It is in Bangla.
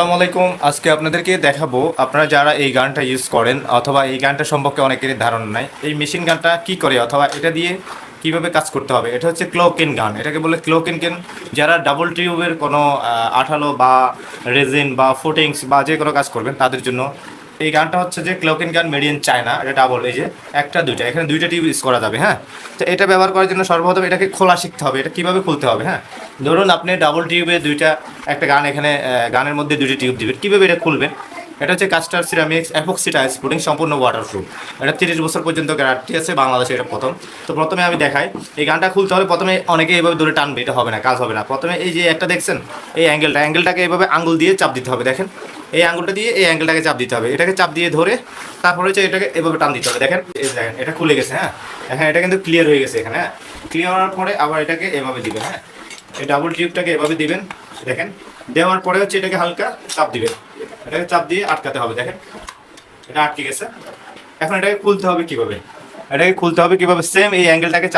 আসসালামু আলাইকুম আজকে আপনাদেরকে দেখাবো, আপনারা যারা এই গানটা ইউজ করেন অথবা এই গানটা সম্পর্কে অনেকেরই ধারণা নাই, এই মেশিন গানটা কি করে অথবা এটা দিয়ে কীভাবে কাজ করতে হবে? এটা হচ্ছে ক্লোকেন গান। এটাকে বলে ক্লোকেন কেন? যারা ডাবল টিউবের কোনো আঠালো বা রেজিন বা ফুটিংস বা যে কোনো কাজ করবেন, তাদের জন্য এই গানটা হচ্ছে যে ক্লোকেন গান মেডিয়ান চায়না এটা ডাবল এই যে একটা, দুইটা। এখানে দুইটা টিউব ইউজ করা যাবে হ্যাঁ? তো এটা ব্যবহার করার জন্য সর্বপ্রথম এটাকে খোলা শিখতে হবে। এটা কীভাবে খুলতে হবে হ্যাঁ? ধরুন আপনি ডাবল টিউবে দুইটা, একটা গান এখানে গানের মধ্যে দুইটা টিউব দিবেন। কীভাবে এটা খুলবেন? এটা হচ্ছে কাস্টার সিরামিক্স অ্যাপক্সি টাইলস পুডিং সম্পূর্ণ ওয়াটারপ্রুফ এটা তিরিশ বছর পর্যন্ত গ্যারান্টি আছে, বাংলাদেশে এটা প্রথম। তো প্রথমে আমি দেখাই, এই গানটা খুলতে হলে প্রথমে অনেকে এইভাবে ধরে টানবে, এটা হবে না, কাজ হবে না। প্রথমে এই যে একটা দেখছেন, এই অ্যাঙ্গেলটা অ্যাঙ্গেলটাকে এইভাবে আঙ্গুল দিয়ে চাপ দিতে হবে, দেখেন। এই আঙ্গুলটা দিয়ে এই অ্যাঙ্গেলটাকে চাপ দিতে হবে। এটাকে চাপ দিয়ে ধরে তারপরে হচ্ছে এটাকে এভাবে টান দিতে হবে। দেখেন দেখেন, এটা খুলে গেছে হ্যাঁ? হ্যাঁ এটা কিন্তু ক্লিয়ার হয়ে গেছে এখানে হ্যাঁ? ক্লিয়ার হওয়ার পরে আবার এটাকে এভাবে দিবে হ্যাঁ? এই ডাবল টিউবটাকে এভাবে দিবেন, দেখেন। দেওয়ার পরে হচ্ছে এটাকে হালকা চাপ দিবেন। এটাকে চাপ দিয়ে আটকাতে হবে, দেখেন। এটা আটকে গেছে। এখন এটাকে খুলতে হবে কীভাবে? এটাকে খুলতে হবে কীভাবে? সেম এই অ্যাঙ্গেলটাকে